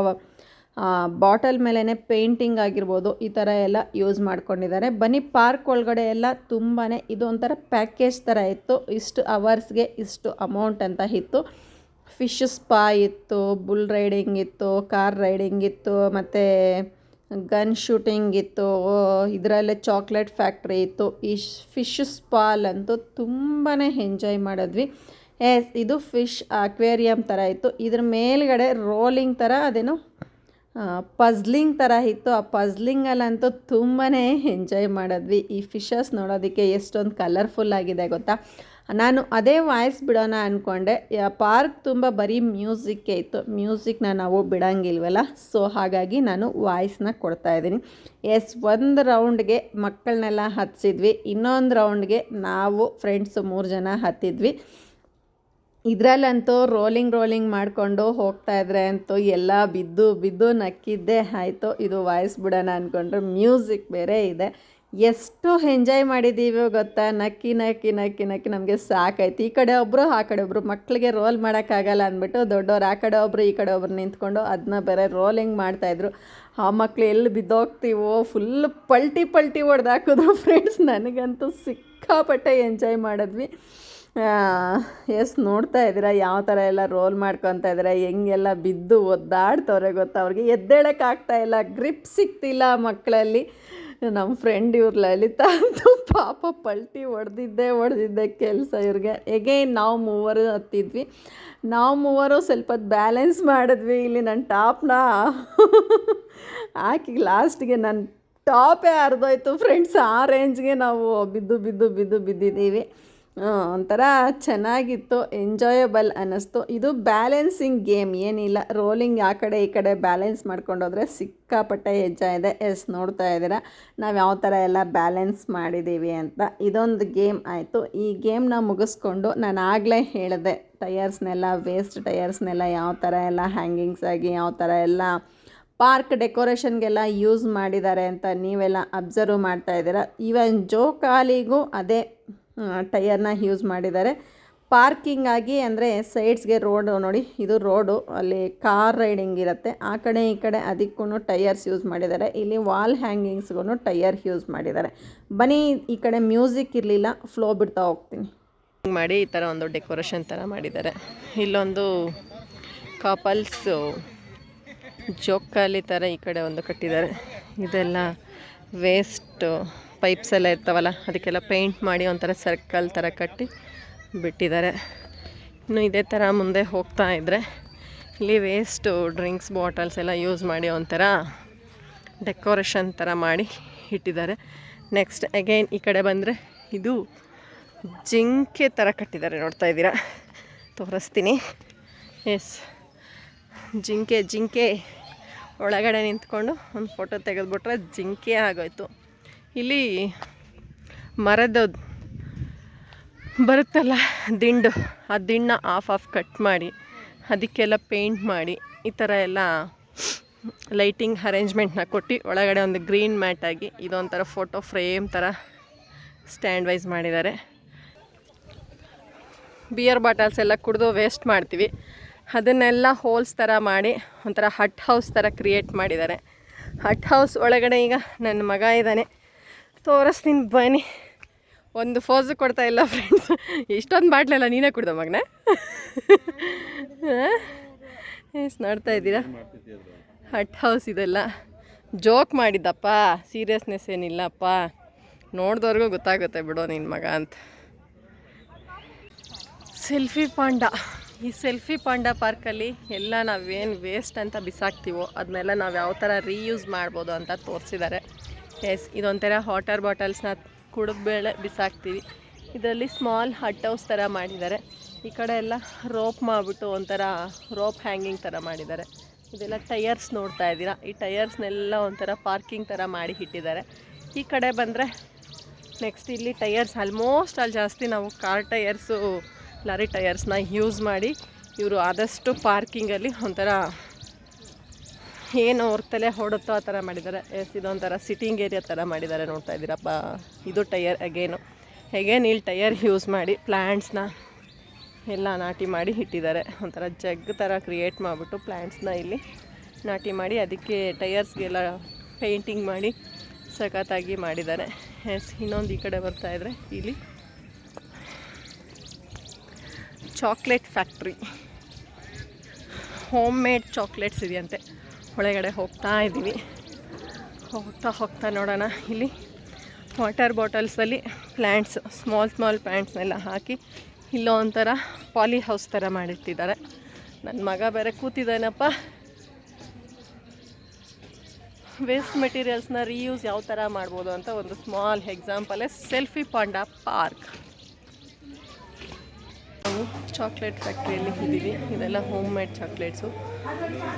ಬಾಟಲ್ ಮೇಲೇ ಪೇಂಟಿಂಗ್ ಆಗಿರ್ಬೋದು, ಈ ಥರ ಎಲ್ಲ ಯೂಸ್ ಮಾಡ್ಕೊಂಡಿದ್ದಾರೆ. ಬನ್ನಿ ಪಾರ್ಕ್ ಒಳಗಡೆ ಎಲ್ಲ ತುಂಬಾ ಇದು ಒಂಥರ ಪ್ಯಾಕೇಜ್ ಥರ ಇತ್ತು. ಇಷ್ಟು ಅವರ್ಸ್ಗೆ ಇಷ್ಟು ಅಮೌಂಟ್ ಅಂತ ಇತ್ತು. ಫಿಶ್ ಸ್ಪಾ ಇತ್ತು, ಬುಲ್ ರೈಡಿಂಗ್ ಇತ್ತು, ಕಾರ್ ರೈಡಿಂಗ್ ಇತ್ತು, ಮತ್ತು ಗನ್ ಶೂಟಿಂಗ್ ಇತ್ತು. ಇದರಲ್ಲೇ ಚಾಕ್ಲೇಟ್ ಫ್ಯಾಕ್ಟ್ರಿ ಇತ್ತು. ಈ ಫಿಶ್ ಸ್ಪಾಲಂತೂ ತುಂಬಾ ಎಂಜಾಯ್ ಮಾಡಿದ್ವಿ. ಎಸ್, ಇದು ಫಿಶ್ ಅಕ್ವೇರಿಯಂ ಥರ ಇತ್ತು. ಇದ್ರ ಮೇಲ್ಗಡೆ ರೋಲಿಂಗ್ ಥರ, ಅದೇನು ಪಜ್ಲಿಂಗ್ ಥರ ಇತ್ತು. ಆ ಪಜ್ಲಿಂಗಲ್ಲಂತೂ ತುಂಬಾ ಎಂಜಾಯ್ ಮಾಡಿದ್ವಿ. ಈ ಫಿಶಸ್ ನೋಡೋದಕ್ಕೆ ಎಷ್ಟೊಂದು ಕಲರ್ಫುಲ್ ಆಗಿದೆ ಗೊತ್ತಾ? ನಾನು ಅದೇ ವಾಯ್ಸ್ ಬಿಡೋಣ ಅಂದ್ಕೊಂಡೆ ಪಾರ್ಕ್ ತುಂಬ ಬರೀ ಮ್ಯೂಸಿಕ್ಕೇ ಇತ್ತು. ಮ್ಯೂಸಿಕ್ನ ನಾವು ಬಿಡೋಂಗಿಲ್ವಲ್ಲ? ಸೊ, ಹಾಗಾಗಿ ನಾನು ವಾಯ್ಸ್ನ ಕೊಡ್ತಾಯಿದ್ದೀನಿ ಎಸ್, ಒಂದು ರೌಂಡ್ಗೆ ಮಕ್ಕಳನ್ನೆಲ್ಲ ಹತ್ತಿಸಿದ್ವಿ ಇನ್ನೊಂದು ರೌಂಡ್ಗೆ ನಾವು ಫ್ರೆಂಡ್ಸು ಮೂರು ಜನ ಹತ್ತಿದ್ವಿ. ಇದರಲ್ಲಂತೂ ರೋಲಿಂಗ್ ರೋಲಿಂಗ್ ಮಾಡಿಕೊಂಡು ಹೋಗ್ತಾ ಇದ್ರೆ ಅಂತೂ ಎಲ್ಲ ಬಿದ್ದು ಬಿದ್ದು ನಕ್ಕಿದ್ದೇ ಆಯಿತು. ಇದು ವಾಯ್ಸ್ ಬಿಡೋಣ ಅಂದ್ಕೊಂಡ್ರೆ ಮ್ಯೂಸಿಕ್ ಬೇರೆ ಇದೆ. ಎಷ್ಟು ಎಂಜಾಯ್ ಮಾಡಿದ್ದೀವಿ ಗೊತ್ತಾ? ನಕ್ಕಿ ನಕ್ಕಿ ನಕ್ಕಿ ನಕ್ಕಿ. ನಮಗೆ ಸಾಕಾಯ್ತು. ಈ ಕಡೆ ಒಬ್ಬರು ಆ ಕಡೆ ಒಬ್ಬರು ಮಕ್ಕಳಿಗೆ ರೋಲ್ ಮಾಡೋಕ್ಕಾಗಲ್ಲ ಅಂದ್ಬಿಟ್ಟು ದೊಡ್ಡವ್ರು ಆ ಕಡೆ ಒಬ್ಬರು ಈ ಕಡೆ ಒಬ್ರು ನಿಂತ್ಕೊಂಡು ಅದನ್ನ ಬೇರೆ ರೋಲಿಂಗ್ ಮಾಡ್ತಾಯಿದ್ರು ಆ ಮಕ್ಕಳು ಎಲ್ಲಿ ಬಿದ್ದೋಗ್ತೀವೋ? ಫುಲ್ ಪಲ್ಟಿ ಪಲ್ಟಿ ಹೊಡೆದು ಹಾಕಿದ್ರು ಫ್ರೆಂಡ್ಸ್ ನನಗಂತೂ ಸಿಕ್ಕಾಪಟ್ಟೆ ಎಂಜಾಯ್ ಮಾಡಿದ್ವಿ. ಎಸ್ ನೋಡ್ತಾ ಇದ್ದೀರಾ? ಯಾವ ಥರ ಎಲ್ಲ ರೋಲ್ ಮಾಡ್ಕೊತಾ ಇದ್ದೀರಾ? ಹೆಂಗೆಲ್ಲ ಬಿದ್ದು ಒದ್ದಾಡ್ತವ್ರೆ ಗೊತ್ತಾ ಅವ್ರಿಗೆ? ಎದ್ದೇಳೋಕ್ಕಾಗ್ತಾ ಇಲ್ಲ. ಗ್ರಿಪ್ ಸಿಗ್ತಿಲ್ಲ ಮಕ್ಕಳಲ್ಲಿ. ನಮ್ಮ ಫ್ರೆಂಡ್ ಇವ್ರು ಲಲಿತಾ ಅಂತೂ ಪಾಪ ಪಲ್ಟಿ ಹೊಡೆದಿದ್ದೆ ಹೊಡೆದಿದ್ದೆ ಕೆಲಸ ಇವ್ರಿಗೆ. ಎಗೇನ್ ನಾವು ಮೂವರು ಹತ್ತಿದ್ವಿ. ನಾವು ಮೂವರು ಸ್ವಲ್ಪ ಬ್ಯಾಲೆನ್ಸ್ ಮಾಡಿದ್ವಿ. ಇಲ್ಲಿ ನನ್ನ ಟಾಪ್ನ ಹಾಕಿ ಲಾಸ್ಟಿಗೆ ನನ್ನ ಟಾಪೇ ಅರ್ಧೋಯ್ತು ಫ್ರೆಂಡ್ಸ್ ಆ ರೇಂಜ್ಗೆ ನಾವು ಬಿದ್ದು ಬಿದ್ದು ಬಿದ್ದು ಬಿದ್ದಿದ್ದೀವಿ ಒಂಥರ ಚೆನ್ನಾಗಿತ್ತು ಎಂಜಾಯಬಲ್ ಅನ್ನಿಸ್ತು. ಇದು ಬ್ಯಾಲೆನ್ಸಿಂಗ್ ಗೇಮ್ ಏನಿಲ್ಲ ರೋಲಿಂಗ್ ಆ ಕಡೆ ಈ ಕಡೆ ಬ್ಯಾಲೆನ್ಸ್ ಮಾಡ್ಕೊಂಡೋದ್ರೆ ಸಿಕ್ಕಾಪಟ್ಟೆ ಹೆಜ್ಜೆ ಇದೆ ಎಸ್, ನೋಡ್ತಾ ಇದ್ದೀರಾ? ನಾವು ಯಾವ ಥರ ಎಲ್ಲ ಬ್ಯಾಲೆನ್ಸ್ ಮಾಡಿದ್ದೀವಿ ಅಂತ. ಇದೊಂದು ಗೇಮ್ ಆಯಿತು. ಈ ಗೇಮ್ನ ಮುಗಿಸ್ಕೊಂಡು ನಾನು ಆಗಲೇ ಹೇಳಿದೆ ಟಯರ್ಸ್ನೆಲ್ಲ ವೇಸ್ಟ್ ಟಯರ್ಸ್ನೆಲ್ಲ ಯಾವ ಥರ ಎಲ್ಲ ಹ್ಯಾಂಗಿಂಗ್ಸ್ ಆಗಿ, ಯಾವ ಥರ ಎಲ್ಲ ಪಾರ್ಕ್ ಡೆಕೋರೇಷನ್ಗೆಲ್ಲ ಯೂಸ್ ಮಾಡಿದ್ದಾರೆ ಅಂತ ನೀವೆಲ್ಲ ಅಬ್ಸರ್ವ್ ಮಾಡ್ತಾ ಇದ್ದೀರಾ. ಈವನ್ ಜೋಕಾಲಿಗೂ ಅದೇ ಟಯರ್ನ ಯೂಸ್ ಮಾಡಿದ್ದಾರೆ. ಪಾರ್ಕಿಂಗ್ ಆಗಿ ಅಂದರೆ ಸೈಡ್ಸ್ಗೆ ರೋಡು ನೋಡಿ, ಇದು ರೋಡು, ಅಲ್ಲಿ ಕಾರ್ ರೈಡಿಂಗ್ ಇರುತ್ತೆ. ಆ ಕಡೆ ಈ ಕಡೆ ಅದಕ್ಕೂ ಟೈಯರ್ಸ್ ಯೂಸ್ ಮಾಡಿದ್ದಾರೆ. ಇಲ್ಲಿ ವಾಲ್ ಹ್ಯಾಂಗಿಂಗ್ಸ್ಗೂ ಟೈಯರ್ ಯೂಸ್ ಮಾಡಿದ್ದಾರೆ. ಬನ್ನಿ, ಈ ಕಡೆ ಮ್ಯೂಸಿಕ್ ಇರಲಿಲ್ಲ, ಫ್ಲೋ ಬಿಡ್ತಾ ಹೋಗ್ತೀನಿ. ಮಾಡಿ ಈ ಥರ ಒಂದು ಡೆಕೋರೇಷನ್ ಥರ ಮಾಡಿದ್ದಾರೆ. ಇಲ್ಲೊಂದು ಕಪಲ್ಸು, ಜೋಕಾಲಿ ಥರ ಈ ಕಡೆ ಒಂದು ಕಟ್ಟಿದ್ದಾರೆ. ಇದೆಲ್ಲ ವೇಸ್ಟ್. ಪೈಪ್ಸ್ ಎಲ್ಲ ಇರ್ತಾವಲ್ಲ, ಅದಕ್ಕೆಲ್ಲ ಪೇಂಟ್ ಮಾಡಿ ಒಂಥರ ಸರ್ಕಲ್ ಥರ ಕಟ್ಟಿ ಬಿಟ್ಟಿದ್ದಾರೆ. ಇನ್ನು ಇದೇ ಥರ ಮುಂದೆ ಹೋಗ್ತಾ ಇದ್ದರೆ ಇಲ್ಲಿ ವೇಸ್ಟು ಡ್ರಿಂಕ್ಸ್ ಬಾಟಲ್ಸ್ ಎಲ್ಲ ಯೂಸ್ ಮಾಡಿ ಒಂಥರ ಡೆಕೋರೇಷನ್ ಥರ ಮಾಡಿ ಇಟ್ಟಿದ್ದಾರೆ. ನೆಕ್ಸ್ಟ್ ಅಗೈನ್ ಈ ಕಡೆ ಬಂದರೆ ಇದು ಜಿಂಕೆ ಥರ ಕಟ್ಟಿದ್ದಾರೆ ನೋಡ್ತಾ ಇದ್ದೀರಾ? ತೋರಿಸ್ತೀನಿ. ಎಸ್ ಜಿಂಕೆ ಜಿಂಕೆ ಒಳಗಡೆ ನಿಂತ್ಕೊಂಡು ಒಂದು ಫೋಟೋ ತೆಗೆದುಬಿಟ್ರೆ ಜಿಂಕೆ ಆಗೋಯ್ತು. ಇಲ್ಲಿ ಮರದ ಬರುತ್ತಲ್ಲ ದಿಂಡು, ಆ ದಿಂಡನ್ನ ಆಫ್ ಆಫ್ ಕಟ್ ಮಾಡಿ, ಅದಕ್ಕೆಲ್ಲ ಪೇಂಟ್ ಮಾಡಿ, ಈ ಥರ ಎಲ್ಲ ಲೈಟಿಂಗ್ ಅರೇಂಜ್ಮೆಂಟ್ನ ಕೊಟ್ಟು, ಒಳಗಡೆ ಒಂದು ಗ್ರೀನ್ ಮ್ಯಾಟ್ ಆಗಿ ಇದೊಂಥರ ಫೋಟೋ ಫ್ರೇಮ್ ಥರ ಸ್ಟ್ಯಾಂಡ್ ವೈಸ್ ಮಾಡಿದ್ದಾರೆ. ಬಿಯರ್ ಬಾಟಲ್ಸ್ ಎಲ್ಲ ಕುಡಿದು ವೇಸ್ಟ್ ಮಾಡ್ತೀವಿ. ಅದನ್ನೆಲ್ಲ ಹೋಲ್ಸ್ ಥರ ಮಾಡಿ, ಒಂಥರ ಹಟ್ ಹೌಸ್ ಥರ ಕ್ರಿಯೇಟ್ ಮಾಡಿದ್ದಾರೆ. ಹಟ್ ಹೌಸ್ ಒಳಗಡೆ ಈಗ ನನ್ನ ಮಗ ಇದ್ದಾನೆ. ತೋರಿಸ್ತೀನಿ, ಬನ್ನಿ. ಒಂದು ಫೋಸ್ ಕೊಡ್ತಾ ಇಲ್ಲ ಫ್ರೆಂಡ್ಸ್ ಇಷ್ಟೊಂದು ಬಾಟ್ಲೆಲ್ಲ ನೀನೇ ಕುಡ್ದ ಮಗನ? ಎಸ್ ನೋಡ್ತಾ ಇದ್ದೀರಾ? ಹಟ್ ಹೌಸ್ ಇದೆಲ್ಲ. ಜೋಕ್ ಮಾಡಿದ್ದಪ್ಪ. ಸೀರಿಯಸ್ನೆಸ್ ಏನಿಲ್ಲಪ್ಪ. ನೋಡಿದವ್ರಿಗೂ ಗೊತ್ತಾಗುತ್ತೆ ಬಿಡೋ ನಿನ್ನ ಮಗ ಅಂತ. Selfie panda. ಈ ಸೆಲ್ಫಿ ಪಾಂಡ ಪಾರ್ಕಲ್ಲಿ ಎಲ್ಲ ನಾವೇನು ವೇಸ್ಟ್ ಅಂತ ಬಿಸಾಕ್ತೀವೋ ಅದನ್ನೆಲ್ಲ ನಾವು ಯಾವ ಥರ ರೀಯೂಸ್ ಮಾಡ್ಬೋದು ಅಂತ ತೋರಿಸಿದ್ದಾರೆ ಎಸ್ ಇದೊಂಥರ ವಾಟರ್ ಬಾಟಲ್ಸ್ನ ಕುಡಿದ್ಬೇಳೆ ಬಿಸಾಕ್ತೀವಿ. ಇದರಲ್ಲಿ ಸ್ಮಾಲ್ ಹಟ್ ಹೌಸ್ ಥರ ಮಾಡಿದ್ದಾರೆ. ಈ ಕಡೆ ಎಲ್ಲ ರೋಪ್ ಮಾಡಿಬಿಟ್ಟು ಒಂಥರ ರೋಪ್ ಹ್ಯಾಂಗಿಂಗ್ ಥರ ಮಾಡಿದ್ದಾರೆ. ಇದೆಲ್ಲ ಟೈಯರ್ಸ್ ನೋಡ್ತಾ ಇದ್ದೀರಾ? ಈ ಟಯರ್ಸ್ನೆಲ್ಲ ಒಂಥರ ಪಾರ್ಕಿಂಗ್ ಥರ ಮಾಡಿ ಇಟ್ಟಿದ್ದಾರೆ. ಈ ಕಡೆ ಬಂದರೆ ನೆಕ್ಸ್ಟ್ ಇಲ್ಲಿ ಟೈಯರ್ಸ್ ಆಲ್ಮೋಸ್ಟ್ ಅಲ್ಲಿ ಜಾಸ್ತಿ ನಾವು ಕಾರ್ ಟಯರ್ಸು ಲಾರಿ ಟಯರ್ಸ್ನ ಯೂಸ್ ಮಾಡಿ ಇವರು ಆದಷ್ಟು ಪಾರ್ಕಿಂಗಲ್ಲಿ ಒಂಥರ ಏನು ಅವ್ರ ತಲೆ ಹೊಡುತ್ತೋ ಆ ಥರ ಮಾಡಿದ್ದಾರೆ. ಎಸ್ ಇದೊಂಥರ ಸಿಟ್ಟಿಂಗ್ ಏರಿಯಾ ಥರ ಮಾಡಿದ್ದಾರೆ ನೋಡ್ತಾ ಇದ್ದೀರಪ್ಪ. ಇದು ಟೈರ್ ಅಗೇನು ಹೇಗೇನು ಇಲ್ಲಿ ಟಯರ್ ಯೂಸ್ ಮಾಡಿ ಪ್ಲ್ಯಾಂಟ್ಸ್ನ ಎಲ್ಲ ನಾಟಿ ಮಾಡಿ ಇಟ್ಟಿದ್ದಾರೆ. ಒಂಥರ ಜಗ್ ಥರ ಕ್ರಿಯೇಟ್ ಮಾಡಿಬಿಟ್ಟು ಪ್ಲ್ಯಾಂಟ್ಸ್ನ ಇಲ್ಲಿ ನಾಟಿ ಮಾಡಿ ಅದಕ್ಕೆ ಟಯರ್ಸ್ಗೆಲ್ಲ ಪೇಂಟಿಂಗ್ ಮಾಡಿ ಸಖತ್ತಾಗಿ ಮಾಡಿದ್ದಾರೆ. ಎಸ್ ಇನ್ನೊಂದು ಈ ಕಡೆ ಬರ್ತಾ ಇದ್ದರೆ ಇಲ್ಲಿ chocolate factory home made chocolates ಇದೆಯಂತೆ. ಒಳಗಡೆ ಹೋಗ್ತಾ ಇದ್ದೀವಿ. ಹೋಗ್ತಾ ಹೋಗ್ತಾ ನೋಡೋಣ. ಇಲ್ಲಿ ವಾಟರ್ ಬಾಟಲ್ಸಲ್ಲಿ ಪ್ಲ್ಯಾಂಟ್ಸ್ ಸ್ಮಾಲ್ ಸ್ಮಾಲ್ ಪ್ಲ್ಯಾಂಟ್ಸ್ನೆಲ್ಲ ಹಾಕಿ ಇಲ್ಲೋ ಒಂಥರ ಪಾಲಿ ಹೌಸ್ ಥರ ಮಾಡಿಟ್ಟಿದ್ದಾರೆ. ನನ್ನ ಮಗ ಬೇರೆ ಕೂತಿದ್ದಾನಪ್ಪ. ವೇಸ್ಟ್ ಮೆಟೀರಿಯಲ್ಸ್ನ ರೀಯೂಸ್ ಯಾವ ಥರ ಮಾಡ್ಬೋದು ಅಂತ ಒಂದು ಸ್ಮಾಲ್ ಎಕ್ಸಾಂಪಲೇ ಸೆಲ್ಫಿ ಪಾಂಡ ಪಾರ್ಕ್. ನಾವು ಚಾಕ್ಲೇಟ್ ಫ್ಯಾಕ್ಟ್ರಿಯಲ್ಲಿ ಇದ್ದೀವಿ. ಇದೆಲ್ಲ ಹೋಮ್ ಮೇಡ್ ಚಾಕ್ಲೇಟ್ಸು.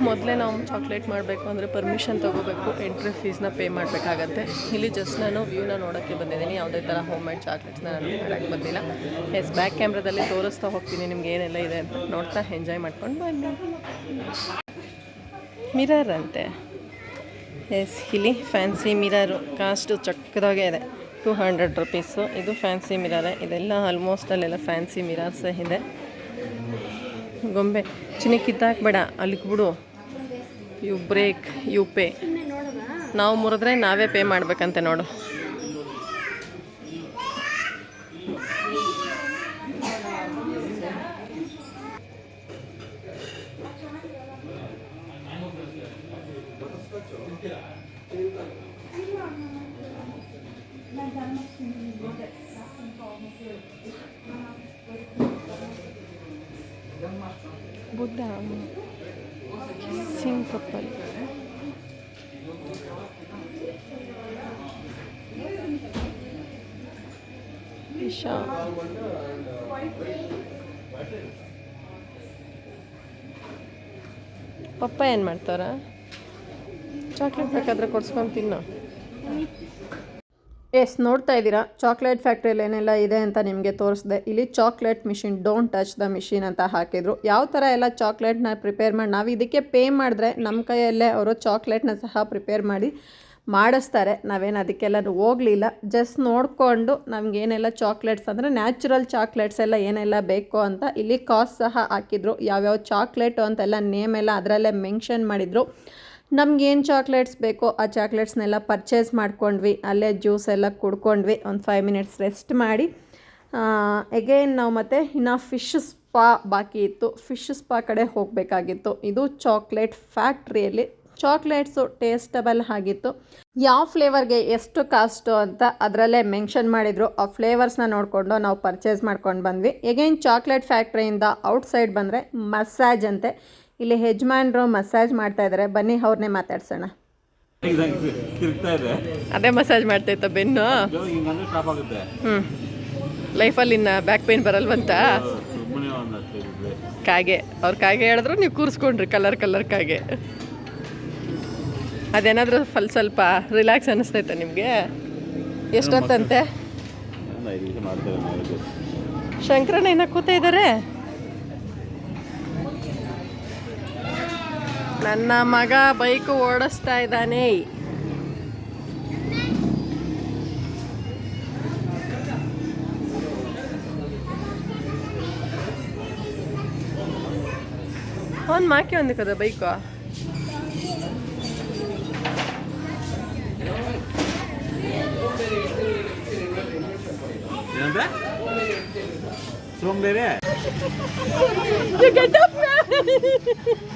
ಮೊದಲೇ ನಾವು ಚಾಕ್ಲೇಟ್ ಮಾಡಬೇಕು ಅಂದರೆ ಪರ್ಮಿಷನ್ ತೊಗೋಬೇಕು ಎಂಟ್ರಿ ಫೀಸ್ನ ಪೇ ಮಾಡಬೇಕಾಗತ್ತೆ. ಇಲ್ಲಿ ಜಸ್ಟ್ ನಾನು ವ್ಯೂನ ನೋಡೋಕ್ಕೆ ಬಂದಿದ್ದೀನಿ. ಯಾವುದೇ ಥರ ಹೋಮ್ ಮೇಡ್ ಚಾಕ್ಲೇಟ್ಸ್ನ ನಾನು ಮಾಡೋಕ್ಕೆ ಬಂದಿಲ್ಲ. ಎಸ್ ಬ್ಯಾಕ್ ಕ್ಯಾಮ್ರಾದಲ್ಲಿ ತೋರಿಸ್ತಾ ಹೋಗ್ತೀನಿ ನಿಮ್ಗೆ ಏನೆಲ್ಲ ಇದೆ ಅಂತ. ನೋಡ್ತಾ ಎಂಜಾಯ್ ಮಾಡ್ಕೊಂಡು ಬನ್ನಿ. ಮಿರರ್ ಅಂತೆ. ಎಸ್ ಇಲ್ಲಿ ಫ್ಯಾನ್ಸಿ ಮಿರರು ಕಾಸ್ಟು ಚಕ್ಕದಾಗೆ ಇದೆ. ಟೂ ಹಂಡ್ರೆಡ್ ರುಪೀಸು ಇದು ಫ್ಯಾನ್ಸಿ ಮಿರರೇ ಇದೆಲ್ಲ ಆಲ್ಮೋಸ್ಟ್ ಅಲ್ಲೆಲ್ಲ ಫ್ಯಾನ್ಸಿ ಮಿರರ್ಸ್ ಇದೆ. ಗೊಂಬೆ. ಚಿನ್ನ ಕಿತ್ತಾಕ್ಬೇಡ. ಅಲ್ಲಿಗೆ ಬಿಡು. ಯು ಬ್ರೇಕ್ ಯು ಪೇ ನಾವು ಮುರಿದ್ರೆ ನಾವೇ ಪೇ ಮಾಡ್ಬೇಕಂತೆ ನೋಡು. ಬುದ್ಧ ಸಿಂಗ್ ಕಪ್ಪಲ್ ಇಶಾ ಪಪ್ಪ ಏನು ಮಾಡ್ತಾರ ಚಾಕ್ಲೇಟ್ ಬೇಕಾದ್ರೆ ಕೊಡ್ಸ್ಕೊಂಡು ತಿನ್ನು ಎಸ್, ನೋಡ್ತಾ ಇದ್ದೀರಾ? ಚಾಕ್ಲೇಟ್ ಫ್ಯಾಕ್ಟ್ರಿಯಲ್ಲಿ ಏನೆಲ್ಲ ಇದೆ ಅಂತ ನಿಮಗೆ ತೋರಿಸಿದೆ. ಇಲ್ಲಿ chocolate machine don't touch the machine ಅಂತ ಹಾಕಿದ್ರು. ಯಾವ ಥರ ಎಲ್ಲ ಚಾಕ್ಲೇಟ್ನ ಪ್ರಿಪೇರ್ ಮಾಡಿ, ನಾವು ಇದಕ್ಕೆ ಪೇ ಮಾಡಿದ್ರೆ ನಮ್ಮ ಕೈಯಲ್ಲೇ ಅವರು ಚಾಕ್ಲೇಟ್ನ ಸಹ ಪ್ರಿಪೇರ್ ಮಾಡಿ ಮಾಡಿಸ್ತಾರೆ. ನಾವೇನು ಅದಕ್ಕೆಲ್ಲ ಹೋಗಲಿಲ್ಲ. ಜಸ್ಟ್ ನೋಡಿಕೊಂಡು ನಮಗೇನೆಲ್ಲ ಚಾಕ್ಲೇಟ್ಸ್ ಅಂದರೆ ನ್ಯಾಚುರಲ್ ಚಾಕ್ಲೇಟ್ಸ್ ಎಲ್ಲ ಏನೆಲ್ಲ ಬೇಕು ಅಂತ ಇಲ್ಲಿ ಕಾಸ್ಟ್ ಸಹ ಹಾಕಿದ್ರು. ಯಾವ್ಯಾವ ಚಾಕ್ಲೇಟು ಅಂತೆಲ್ಲ ನೇಮ್ ಎಲ್ಲ ಅದರಲ್ಲೇ ಮೆನ್ಷನ್ ಮಾಡಿದರು. ನಮ್ಗೇನು ಚಾಕ್ಲೇಟ್ಸ್ ಬೇಕೋ ಆ ಚಾಕ್ಲೇಟ್ಸ್ನೆಲ್ಲ ಪರ್ಚೇಸ್ ಮಾಡ್ಕೊಂಡ್ವಿ. ಅಲ್ಲೇ ಜ್ಯೂಸ್ ಎಲ್ಲ ಕುಡ್ಕೊಂಡ್ವಿ. ಒಂದು ಫೈವ್ ಮಿನಿಟ್ಸ್ ರೆಸ್ಟ್ ಮಾಡಿ. ಎಗೇನ್ ನಾವು ಮತ್ತೆ ಇನ್ನು ಫಿಶ್ ಸ್ಪಾ ಬಾಕಿ ಇತ್ತು. ಫಿಶ್ ಸ್ಪಾ ಕಡೆ ಹೋಗಬೇಕಾಗಿತ್ತು. ಇದು ಚಾಕ್ಲೇಟ್ ಫ್ಯಾಕ್ಟ್ರಿಯಲ್ಲಿ ಚಾಕ್ಲೇಟ್ಸು ಟೇಸ್ಟಬಲ್ ಆಗಿತ್ತು. ಯಾವ ಫ್ಲೇವರ್ಗೆ ಎಷ್ಟು ಕಾಸ್ಟು ಅಂತ ಅದರಲ್ಲೇ ಮೆನ್ಷನ್ ಮಾಡಿದರು. ಆ ಫ್ಲೇವರ್ಸ್ನ ನೋಡಿಕೊಂಡು ನಾವು ಪರ್ಚೇಸ್ ಮಾಡ್ಕೊಂಡು ಬಂದ್ವಿ. ಎಗೇನ್ ಚಾಕ್ಲೇಟ್ ಫ್ಯಾಕ್ಟ್ರಿಯಿಂದ ಔಟ್ಸೈಡ್ ಬಂದರೆ ಮಸಾಜ್ ಅಂತೆ. ಇಲ್ಲಿ ಯಜಮಾನ್ರು ಮಸಾಜ್ ಮಾಡ್ತಾ ಇದ್ದಾರೆ ಬನ್ನಿ ಅವ್ರನ್ನೇ ಮಾತಾಡ್ಸೋಣ. ಅದೇ ಮಸಾಜ್ ಬೆನ್ನು ಹಿಂಗಂದ್ರೆ ಸ್ಟಾಪ್ ಆಗುತ್ತೆ ಹ್ಞೂ ಲೈಫಲ್ಲಿ ಇನ್ನು ಬ್ಯಾಕ್ ಪೇನ್ ಬರಲ್ವಂತ? ಕಾಗೆ. ಅವ್ರ ಕಾಗೆ ಹೇಳಿದ್ರು, ನೀವು ಕೂರಿಸ್ಕೊಂಡ್ರಿ ಕಲರ್ ಕಲರ್ ಕಾಗೆ. ಅದೇನಾದರೂ ಫಲ್ ಸ್ವಲ್ಪ ರಿಲ್ಯಾಕ್ಸ್ ಅನಿಸ್ತೈತ ನಿಮಗೆ? ಎಷ್ಟೊತ್ತಂತೆ? ಶಂಕರಣ್ಣ ಇನ್ನ ಕೂತ ಇದ್ದಾರೆ ನನ್ನ ಮಗ ಬೈಕ್ ಓಡಿಸ್ತಾ ಇದ್ದಾನೆ. ಒಂದು ಮಾಕೆ ಒಂದು ಕದ ಬೈಕು?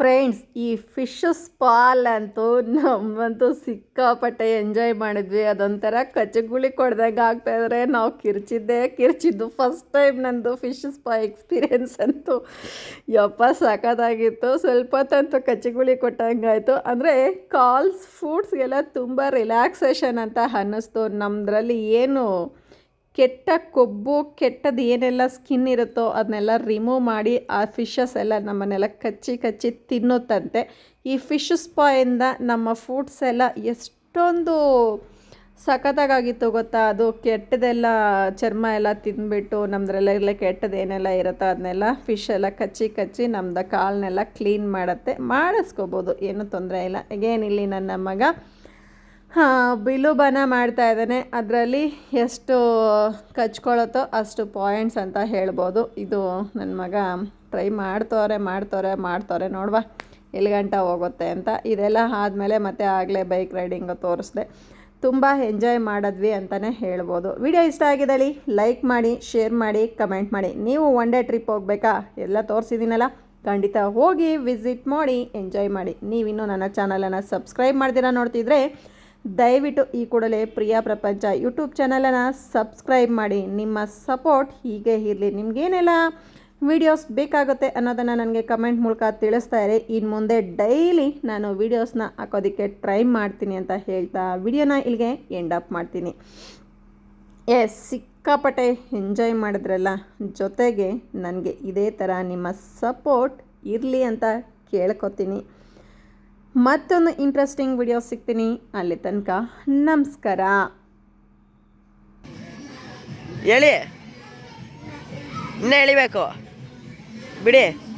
ಫ್ರೆಂಡ್ಸ್, ಈ ಫಿಶ್ ಸ್ಪಾಲ್ ಅಂತೂ ನಮ್ಮಂತೂ ಸಿಕ್ಕಾಪಟ್ಟೆ ಎಂಜಾಯ್ ಮಾಡಿದ್ವಿ. ಅದೊಂಥರ ಕಚ್ಚಗುಳಿ ಕೊಡ್ದಾಗ ಆಗ್ತಾ ಇದ್ರೆ ನಾವು ಕಿರ್ಚಿದ್ದೆ ಕಿರ್ಚಿದ್ದು. ಫಸ್ಟ್ ಟೈಮ್ ನಂದು ಫಿಶ್ ಸ್ಪಾ ಎಕ್ಸ್ಪೀರಿಯನ್ಸ್ ಅಂತೂ ಯಪ್ಪ ಸಖತ್ತಾಗಿತ್ತು. ಸ್ವಲ್ಪ ಹೊತ್ತಂತೂ ಕಚ್ಚಗುಳಿ ಕೊಟ್ಟಂಗಾಯಿತು ಅಂದರೆ ಕಾಲ್ಸ್ ಫುಡ್ಸ್ಗೆಲ್ಲ ತುಂಬ ರಿಲ್ಯಾಕ್ಸೇಷನ್ ಅಂತ ಅನ್ನಿಸ್ತು. ನಮ್ಮದ್ರಲ್ಲಿ ಏನು ಕೆಟ್ಟ ಕೊಬ್ಬು, ಕೆಟ್ಟದ್ದು ಏನೆಲ್ಲ ಸ್ಕಿನ್ ಇರುತ್ತೋ ಅದನ್ನೆಲ್ಲ ರಿಮೂವ್ ಮಾಡಿ ಆ ಫಿಶಸ್ ಎಲ್ಲ ನಮ್ಮನ್ನೆಲ್ಲ ಕಚ್ಚಿ ಕಚ್ಚಿ ತಿನ್ನುತ್ತಂತೆ. ಈ ಫಿಶ್ ಸ್ಪಾಯಿಂದ ನಮ್ಮ ಫುಡ್ಸ್ ಎಲ್ಲ ಎಷ್ಟೊಂದು ಸಖತ್ತಾಗಿತ್ತು ಗೊತ್ತಾ? ಅದು ಕೆಟ್ಟದೆಲ್ಲ ಚರ್ಮ ಎಲ್ಲ ತಿಂದ್ಬಿಟ್ಟು ನಮ್ಮದ್ರಲ್ಲೆಲ್ಲ ಕೆಟ್ಟದ್ದು ಏನೆಲ್ಲ ಇರುತ್ತೋ ಅದನ್ನೆಲ್ಲ ಫಿಶ್ ಎಲ್ಲ ಕಚ್ಚಿ ಕಚ್ಚಿ ನಮ್ದು ಕಾಲನ್ನೆಲ್ಲ ಕ್ಲೀನ್ ಮಾಡುತ್ತೆ. ಮಾಡಿಸ್ಕೋಬೋದು, ಏನೂ ತೊಂದರೆ ಇಲ್ಲ. ಅಗೇನಿಲ್ಲಿ ನನ್ನ ಮಗ ಬಿಲುಬನ ಮಾಡ್ತಾ ಇದ್ದಾನೆ. ಅದರಲ್ಲಿ ಎಷ್ಟು ಕಚ್ಕೊಳ್ಳುತ್ತೋ ಅಷ್ಟು ಪಾಯಿಂಟ್ಸ್ ಅಂತ ಹೇಳ್ಬೋದು. ಇದು ನನ್ನ ಮಗ ಟ್ರೈ ಮಾಡ್ತವ್ರೆ ಮಾಡ್ತವ್ರೆ ಮಾಡ್ತವ್ರೆ. ನೋಡುವ ಎಲ್ಲಿ ಗಂಟ ಹೋಗುತ್ತೆ ಅಂತ. ಇದೆಲ್ಲ ಆದಮೇಲೆ ಮತ್ತೆ ಆಗಲೇ ಬೈಕ್ ರೈಡಿಂಗು ತೋರಿಸ್ದೆ. ತುಂಬ ಎಂಜಾಯ್ ಮಾಡಿದ್ವಿ ಅಂತಲೇ ಹೇಳ್ಬೋದು. ವಿಡಿಯೋ ಇಷ್ಟ ಆಗಿದ್ದಲ್ಲಿ ಲೈಕ್ ಮಾಡಿ ಶೇರ್ ಮಾಡಿ ಕಮೆಂಟ್ ಮಾಡಿ. ನೀವು ಒನ್ ಡೇ ಟ್ರಿಪ್ ಹೋಗ್ಬೇಕಾ? ಎಲ್ಲ ತೋರಿಸಿದ್ದೀನಲ್ಲ ಖಂಡಿತ ಹೋಗಿ ವಿಸಿಟ್ ಮಾಡಿ ಎಂಜಾಯ್ ಮಾಡಿ. ನೀವಿನ್ನೂ ನನ್ನ ಚಾನಲನ್ನು ಸಬ್ಸ್ಕ್ರೈಬ್ ಮಾಡ್ತೀರಾ ನೋಡ್ತಿದ್ರೆ ದಯವಿಟ್ಟು ಈ ಕೂಡಲೇ ಪ್ರಿಯಾ ಪ್ರಪಂಚ ಯೂಟ್ಯೂಬ್ ಚಾನಲನ್ನು ಸಬ್ಸ್ಕ್ರೈಬ್ ಮಾಡಿ. ನಿಮ್ಮ ಸಪೋರ್ಟ್ ಹೀಗೆ ಇರಲಿ. ನಿಮಗೇನೆಲ್ಲ ವಿಡಿಯೋಸ್ ಬೇಕಾಗುತ್ತೆ ಅನ್ನೋದನ್ನು ನನಗೆ ಕಮೆಂಟ್ ಮೂಲಕ ತಿಳಿಸ್ತಾ ಇರಿ. ಇನ್ನು ಮುಂದೆ ಡೈಲಿ ನಾನು ವೀಡಿಯೋಸ್ನ ಹಾಕೋದಕ್ಕೆ ಟ್ರೈ ಮಾಡ್ತೀನಿ ಅಂತ ಹೇಳ್ತಾ ವಿಡಿಯೋನ ಇಲ್ಲಿಗೆ ಎಂಡ್ ಅಪ್ ಮಾಡ್ತೀನಿ. ಎಸ್ ಸಿಕ್ಕಾಪಟ್ಟೆ ಎಂಜಾಯ್ ಮಾಡಿದ್ರಲ್ಲ? ಜೊತೆಗೆ ನನಗೆ ಇದೇ ಥರ ನಿಮ್ಮ ಸಪೋರ್ಟ್ ಇರಲಿ ಅಂತ ಕೇಳ್ಕೊತೀನಿ. ಮತ್ತೊಂದು ಇಂಟ್ರೆಸ್ಟಿಂಗ್ ವಿಡಿಯೋ ಸಿಗ್ತೀನಿ ಅಲ್ಲಿ ತನಕ. ನಮಸ್ಕಾರ. ಹೇಳಿ. ಇನ್ನೂ ಎಳಿಬೇಕು. ಬಿಡಿ.